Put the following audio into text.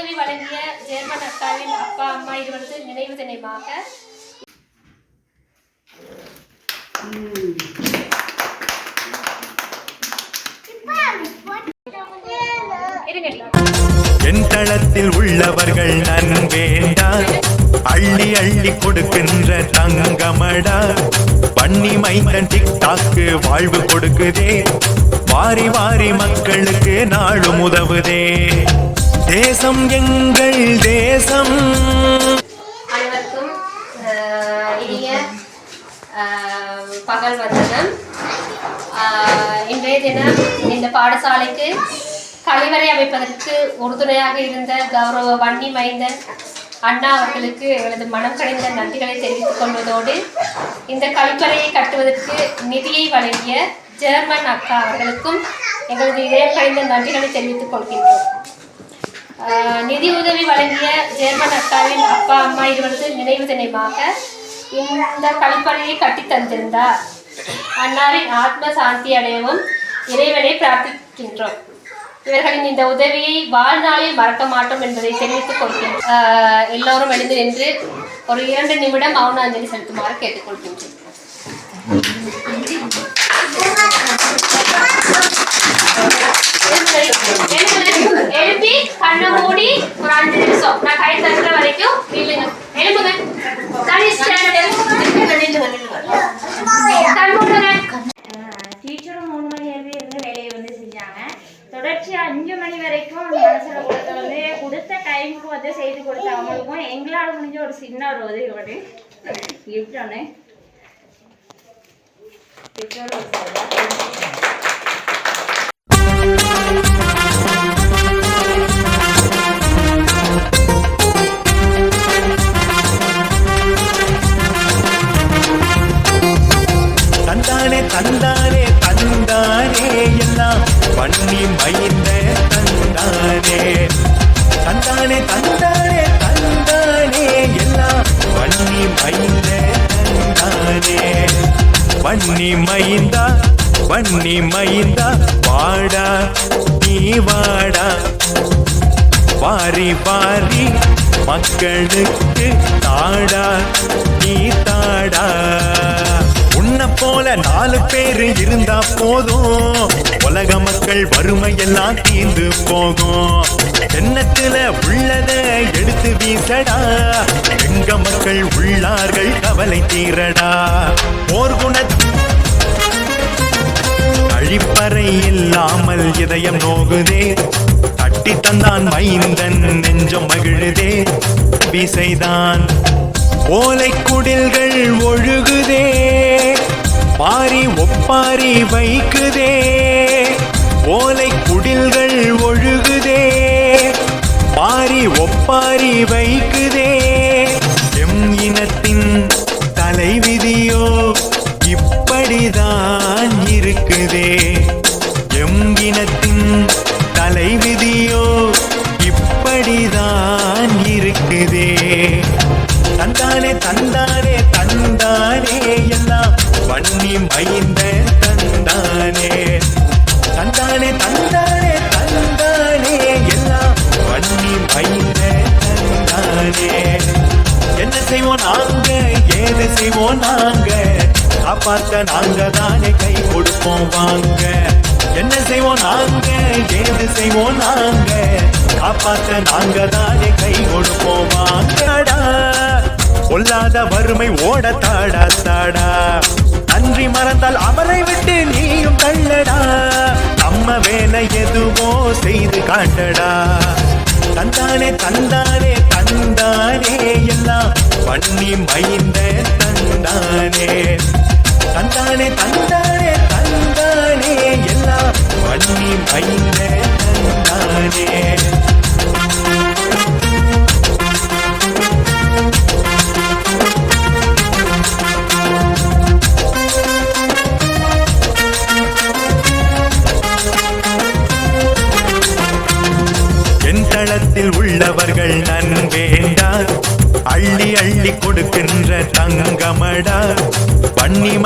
உதவி வழங்கிய ஜெர்மன் அக்காவின் அப்பா அம்மா இருவரது நினைவு தினமாக. என் தளத்தில் உள்ளவர்கள் நன்வேண்டா. அள்ளி அள்ளி கொடுக்கின்ற தங்கமடா. பண்ணி மைந்தன் டிக்டாக்கு வாழ்வு கொடுக்குதே. வாரி வாரி மக்களுக்கு நாளும் உதவுதே. தேசம் எங்கள் தேசம். அனைவருக்கும் இனிய பகல் வந்தனம் இன்றைய தினம் இந்த பாடசாலைக்கு கழிவறை அமைப்பதற்கு உறுதுணையாக இருந்த கௌரவ வன்னி மைந்தன் அண்ணா அவர்களுக்கு எங்களது மனம் கடைந்த நன்றிகளை தெரிவித்துக் கொள்வதோடு இந்த கழிப்பறையை கட்டுவதற்கு நிதியை வழங்கிய ஜெர்மன் அக்கா அவர்களுக்கும் எங்களது இதயம் கடைந்த நன்றிகளை தெரிவித்துக் கொள்கின்றோம். நிதி உதவி வழங்கிய ஜெர்மன் அக்காவின் அப்பா அம்மா இருவரது நினைவு தினமாக இந்த கழிப்பறையை கட்டி தந்திருந்தார். அன்னாரின் ஆத்ம சாந்தி அடையவும் இறைவனை பிரார்த்திக்கின்றோம். இவர்களின் இந்த உதவியை வாழ்நாளில் மறக்க மாட்டோம் என்பதை தெரிவித்துக் கொள்கின்றோம். எல்லோரும் எழுந்து நின்று ஒரு இரண்டு நிமிடம் மௌன அஞ்சலி செலுத்துமாறு கேட்டுக்கொள்கின்றோம் எழுப்பி கண்ணை மூடி ஒரு அஞ்சு நிமிஷம் நான் கை தட்டுற வரைக்கும் நில்லுங்க எழுப்புங்க தனி கண் மூடுங்க டீச்சரும் மூணு மணி வரைக்கும் இருந்து வேலையை வந்து செஞ்சாங்க தொடர்ச்சியா அஞ்சு மணி வரைக்கும் மனசுல கொடுத்த வந்து கொடுத்த டைமுக்கு வந்து செய்து கொடுத்த அவங்களுக்கும் எங்களால் முடிஞ்ச ஒரு சின்ன ஒரு உதவி ஒரு கிஃப்ட் ஒன்று தந்தானே தந்தானே. எல்லாம் மைந்த தந்தானே. தந்தானே தந்தானே தந்தானே. எல்லாம் வண்ணி மைந்த தந்தானே. வண்ணி மைந்தா வண்ணி மைந்தா வாடா நீ வாடா. வாரி வாரி மக்களுக்கு தாடா நீ தாடா. உன்னை போல நாலு பேரு இருந்தா போதும். உலக மக்கள் வறுமை எல்லாம் தீர்ந்து போகும். எண்ணத்துல உள்ளத எடுத்து வீசடா. எங்க மக்கள் உள்ளார்கள் கவலை தீரடா. போர் அழிப்பறை கழிப்பறை இல்லாமல் இதயம் நோகுதே. தட்டி தந்தான் மைந்தன் நெஞ்சம் மகிழுதே. விசைதான். ஓலை குடில்கள் ஒழுகுதே. பாரி ஒப்பாரி வைக்குதே. ஓலை குடில்கள் ஒழுகுதே. பாரி ஒப்பாரி வைக்குதே. எம் இனத்தின் தலைவிதியோ இப்படிதான் இருக்குதே. எம் இனத்தின் தலைவிதியோ இப்படிதான் இருக்குதே. தந்தானே தந்தான் செய்வோம் நாங்க ஏது செய்வோம் நாங்க? காப்பாற்ற நாங்க தானே கை கொடுப்போம் வாங்க. என்ன செய்வோம் நாங்க ஏது செய்வோம் நாங்க? காப்பாற்ற நாங்க தானே கை கொடுப்போம் வாங்கடா. பொல்லாத வறுமை ஓட தாடா தாடா. நன்றி மறந்தால் அவரை விட்டு நீயும் தள்ளடா. நம்ம வேலை எதுவோ செய்து காட்டடா. தந்தானே தந்தானே எல்லாம் பண்ணி மைந்த களத்தில் தளத்தில் உள்ளவர்கள் நன்வேண்டா. அள்ளி அள்ளி கொடுக்கின்ற தங்கமடா. வன்னிம